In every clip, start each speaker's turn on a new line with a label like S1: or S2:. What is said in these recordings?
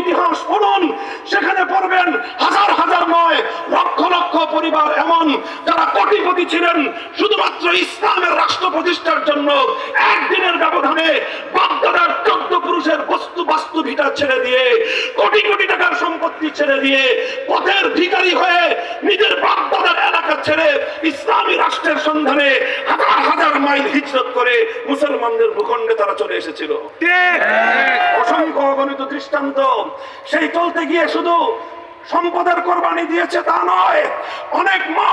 S1: ইতিহাস পড়ুন। সেখানে পড়বেন হাজার হাজার নয়, লক্ষ লক্ষ পরিবার এমন যারা কোটিপতি ছিলেন, শুধুমাত্র ইসলামের রাষ্ট্র প্রতিষ্ঠার জন্য একদিনের ব্যবধানে বাগদাদার চোদ্দ পুরুষের বস্তু বাস্তু ভিটা ছেড়ে দিয়ে, কোটি কোটি টাকার সম্পত্তি ছেড়ে দিয়ে পথের ভিখারি হয়ে নিজের বাগদাদার এলাকা ছেড়ে ইসলামী রাষ্ট্রের সন্ধানে হাজার হাজার মাইল হিজরত করে মুসলমানদের ভূখণ্ডে তারা চলে এসেছিল। অগণিত দৃষ্টান্ত। সেই চলতে গিয়ে শুধু সম্পদের কোরবানি দিয়েছে তা নয়, অনেক মা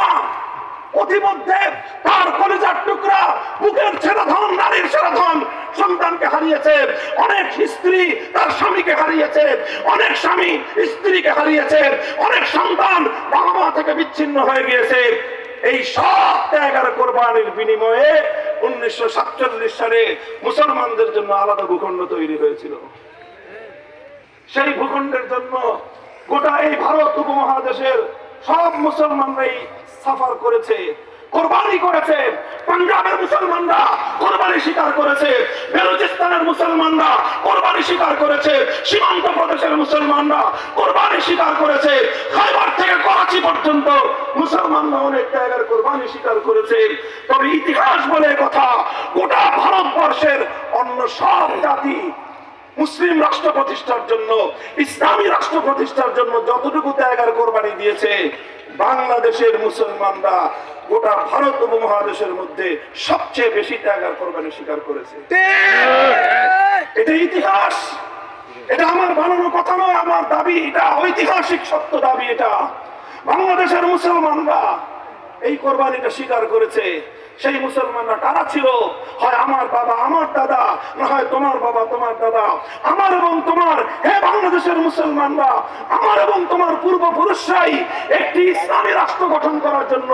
S1: বিচ্ছিন্ন হয়ে গিয়েছে। এই সব ত্যাগের কোরবানির বিনিময়ে উনিশশো সাতচল্লিশ সালে মুসলমানদের জন্য আলাদা ভূখণ্ড তৈরি হয়েছিল। সেই ভূখণ্ডের জন্য গোটা এই ভারত উপমহাদেশের সব মুসলমানরাই সাফার করেছে, কোরবানি করেছে, পাঞ্জাবের মুসলমানরা কোরবানি স্বীকার করেছে, বেলুচিস্তানের মুসলমানরা কোরবানি স্বীকার করেছে, সীমান্ত প্রদেশের মুসলমানরা কোরবানি স্বীকার করেছে, খাইবার থেকে করাচি পর্যন্ত মুসলমানরা অনেক জায়গার কোরবানি স্বীকার করেছে। তবে ইতিহাস বলে কথা, গোটা ভারতবর্ষের অন্য সব জাতি মুসলিম রাষ্ট্র প্রতিষ্ঠার জন্য ইসলামী রাষ্ট্র প্রতিষ্ঠার জন্য যতটুকু ত্যাগার কোরবানি দিয়েছে বাংলাদেশের মুসলমানরা গোটা ভারত উপমহাদেশের মধ্যে সবচেয়ে বেশি ত্যাগার কোরবানি স্বীকার করেছে। এটা ইতিহাস। এটা আমার বানানো কথা নয় আমার দাবি এটা ঐতিহাসিক সত্য দাবি এটা। বাংলাদেশের মুসলমানরা এই কোরবানিটা স্বীকার করেছে। সেই মুসলমানরা কারা ছিল? হয় আমার বাবা আমার দাদা না হয় তোমার বাবা, তোমার দাদা, আমার এবং তোমার, হে বাংলাদেশের মুসলমানরা, আমার এবং তোমার পূর্বপুরুষরাই একটি ইসলামী রাষ্ট্র গঠন করার জন্য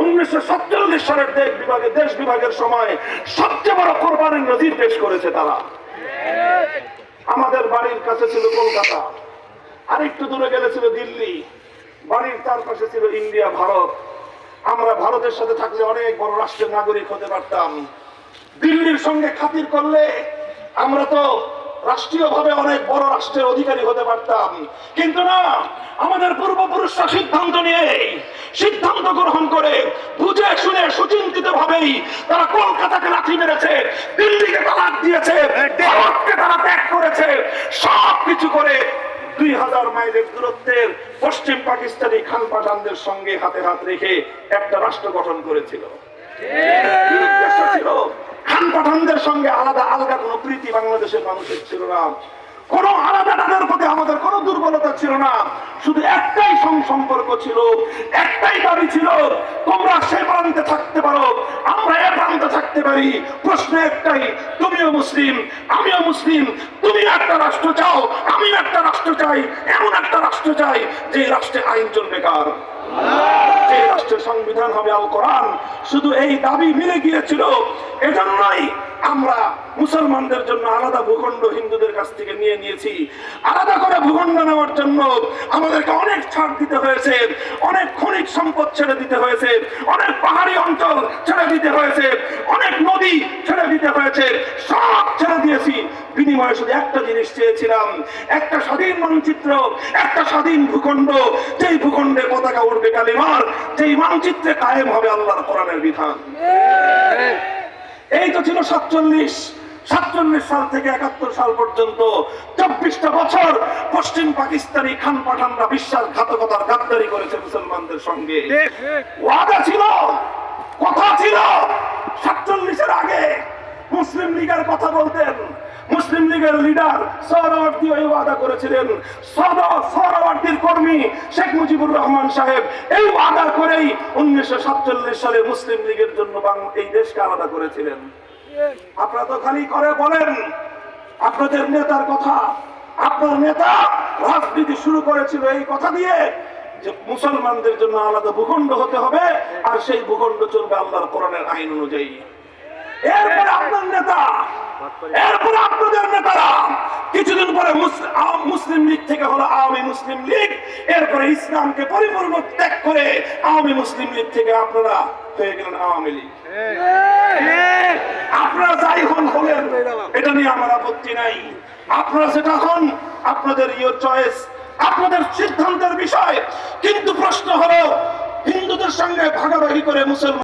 S1: উনিশশো সাতচল্লিশ সালের দেশ বিভাগে, দেশ বিভাগের সময় সবচেয়ে বড় কোরবানির নজির পেশ করেছে তারা। আমাদের বাড়ির কাছে ছিল কলকাতা, আরেকটু দূরে গেলে ছিল দিল্লি, বাড়ির তার পাশে ছিল ইন্ডিয়া, ভারত। আমরা ভারতের সাথে থাকলে অনেক বড় রাষ্ট্রের নাগরিক হতে পারতাম। দিল্লির সঙ্গে খাতির করলে আমরা তো রাষ্ট্রীয়ভাবে অনেক বড় রাষ্ট্রের অধিকারী হতে পারতাম। কিন্তু না, আমাদের পূর্বপুরুষরা সিদ্ধান্ত নিয়ে সিদ্ধান্ত গ্রহণ করে বুঝে শুনে সুচিন্তিত ভাবেই তারা কলকাতাকে লাঠি মেরেছে, দিল্লিকে তালাক দিয়েছে, ভারতকে তারা ত্যাগ করেছে সব কিছু করে দুই হাজার মাইলের দূরত্বের পশ্চিম পাকিস্তানি খান পাঠানদের সঙ্গে হাতে হাত রেখে একটা রাষ্ট্র গঠন করেছিল। কি উদ্দেশ্য ছিল খান পাঠানদের সঙ্গে আলাদা আলগা কোনো প্রীতি বাংলাদেশের মানুষের ছিল না। কোন আলাদা তাদের প্রতি আমাদের কোনো দুর্বলতা ছিল না। শুধু একটাই সম্পর্ক ছিল, একটাই দাবি ছিল, তোমরা সে প্রান্তে থাকতে পারো, আমরা এ প্রান্তে থাকতে পারি। প্রশ্ন একটাই, তুমিও মুসলিম, আমিও মুসলিম, তুমি একটা রাষ্ট্র চাও আমি একটা রাষ্ট্র চাই, এমন একটা রাষ্ট্র চাই, যে রাষ্ট্রে আইন চলবে কার? যে রাষ্ট্রের সংবিধান হবে আল কোরআন। শুধু এই দাবি মিলে গিয়েছিল এজন্যই আমরা মুসলমানদের জন্য আলাদা ভূখণ্ড হিন্দুদের কাছ থেকে নিয়ে নিয়েছি। আলাদা করে ভূখণ্ড নেওয়ার জন্য আমাদেরকে অনেক ছাড় দিতে হয়েছে, অনেক খনিজ সম্পদ ছেড়ে দিতে হয়েছে, অনেক পাহাড়ি অঞ্চল ছেড়ে দিতে হয়েছে, অনেক নদী ছেড়ে দিতে হয়েছে, সব ছেড়ে দিয়েছি। বিনিময়ে শুধু একটা জিনিস চেয়েছিলাম, একটা স্বাধীন মানচিত্র, একটা স্বাধীন ভূখণ্ড, যেই ভূখণ্ডে পতাকা উঠবে কালিমার, যেই মানচিত্রে কায়েম হবে আল্লাহর কোরআনের বিধান। এই তো ছিল সাতচল্লিশ। সাতচল্লিশ সাল থেকে একাত্তর সাল পর্যন্ত চব্বিশটা বছর পশ্চিম পাকিস্তানি খান পাঠানরা বিশ্বাসঘাতকতার গাদ্দারি করেছে মুসলমানদের সঙ্গে। ওয়াদা ছিল, কথা ছিল। সাতচল্লিশের আগে মুসলিম লীগের কথা বলতেন। মুসলিম লীগের লিডার সহরাওয়ার্দী ওই ওয়াদা করেছিলেন। সহরাওয়ার্দীর কর্মী শেখ মুজিবুর রহমান সাহেব এই ওয়াদা করেই উনিশশো সাতচল্লিশ সালে মুসলিম লীগের জন্য এই দেশকে আলাদা করেছিলেন। আপনারা তো খালি করে বলেন, আপনাদের নেতার কথা। আপনার নেতা রাজনীতি শুরু করেছিল এই কথা দিয়ে যে মুসলমানদের জন্য আলাদা ভূখণ্ড হতে হবে, আর সেই ভূখণ্ড চলবে আল্লাহর কোরআনের আইন অনুযায়ী। এরপরে আপনার নেতা আপনাদের নেতারা কিছুদিন পরে মুসলিম লীগ থেকে হলো আওয়ামী মুসলিম লীগ। এরপরে ইসলামকে পরিপূর্ণ ত্যাগ করে আওয়ামী মুসলিম লীগ থেকে আপনারা হয়ে গেলেন আওয়ামী লীগ। আপনারা যাই হন হলেন এটা নিয়ে আমার আপত্তি নাই। আপনারা যেটা হন, আপনাদের ইয়োর চয়েস আপনাদের সিদ্ধান্তের বিষয়। কিন্তু প্রশ্ন হলো, হিন্দুদের সঙ্গে ভাগাভাগি করে মুসলমান